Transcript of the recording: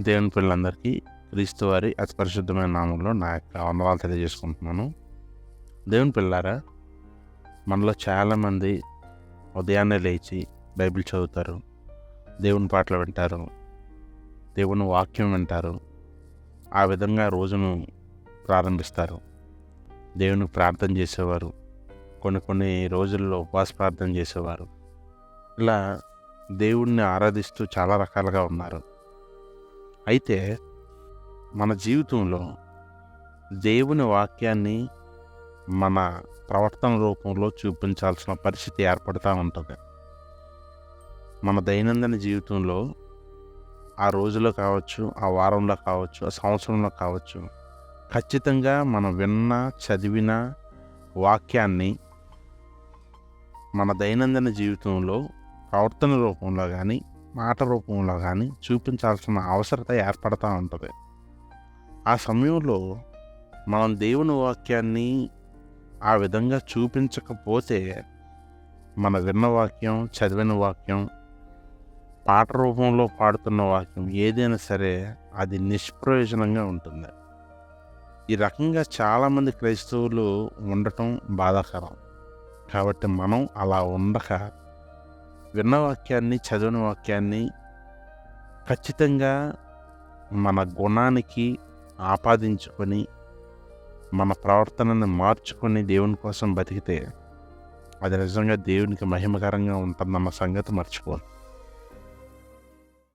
దేవుని పిల్లలందరికీ క్రీస్తు వారి అతి పరిశుద్ధమైన నామంలో నా యొక్క వందనాలు తెలియజేసుకుంటున్నాను. దేవుని పిల్లారా మనలో చాలామంది ఉదయాన్నే లేచి బైబిల్ చదువుతారు దేవుని పాటలు వింటారు దేవుని వాక్యం వింటారు ఆ విధంగా రోజును ప్రారంభిస్తారు. దేవునికి ప్రార్థన చేసేవారు కొన్ని కొన్ని రోజుల్లో ఉపవాస ప్రార్థన చేసేవారు. ఇలా దేవుణ్ణి ఆరాధిస్తూ చాలా రకాలుగా ఉన్నారు. అయితే మన జీవితంలో దేవుని వాక్యాన్ని మన ప్రవర్తన రూపంలో చూపించాల్సిన పరిస్థితి ఏర్పడుతూ ఉంటుంది. మన దైనందిన జీవితంలో ఆ రోజులో కావచ్చు ఆ వారంలో కావచ్చు ఆ సంవత్సరంలో కావచ్చు ఖచ్చితంగా మనం విన్న చదివిన వాక్యాన్ని మన దైనందిన జీవితంలో ప్రవర్తన రూపంలో కానీ మాట రూపంలో కానీ చూపించాల్సిన అవసరత ఏర్పడతా ఉంటుంది. ఆ సమయంలో మనం దేవుని వాక్యాన్ని ఆ విధంగా చూపించకపోతే మన విన్న వాక్యం చదివిన వాక్యం పాట రూపంలో పాడుతున్న వాక్యం ఏదైనా సరే అది నిష్ప్రయోజనంగా ఉంటుంది. ఈ రకంగా చాలామంది క్రైస్తవులు ఉండటం బాధాకరం. కాబట్టి మనం అలా ఉండక విన్న వాక్యాన్ని చదివిన వాక్యాన్ని ఖచ్చితంగా మన గుణానికి ఆపాదించుకొని మన ప్రవర్తనను మార్చుకొని దేవుని కోసం బతికితే అది నిజంగా దేవునికి మహిమకరంగా ఉంటుందన్న సంగతి మర్చిపోను.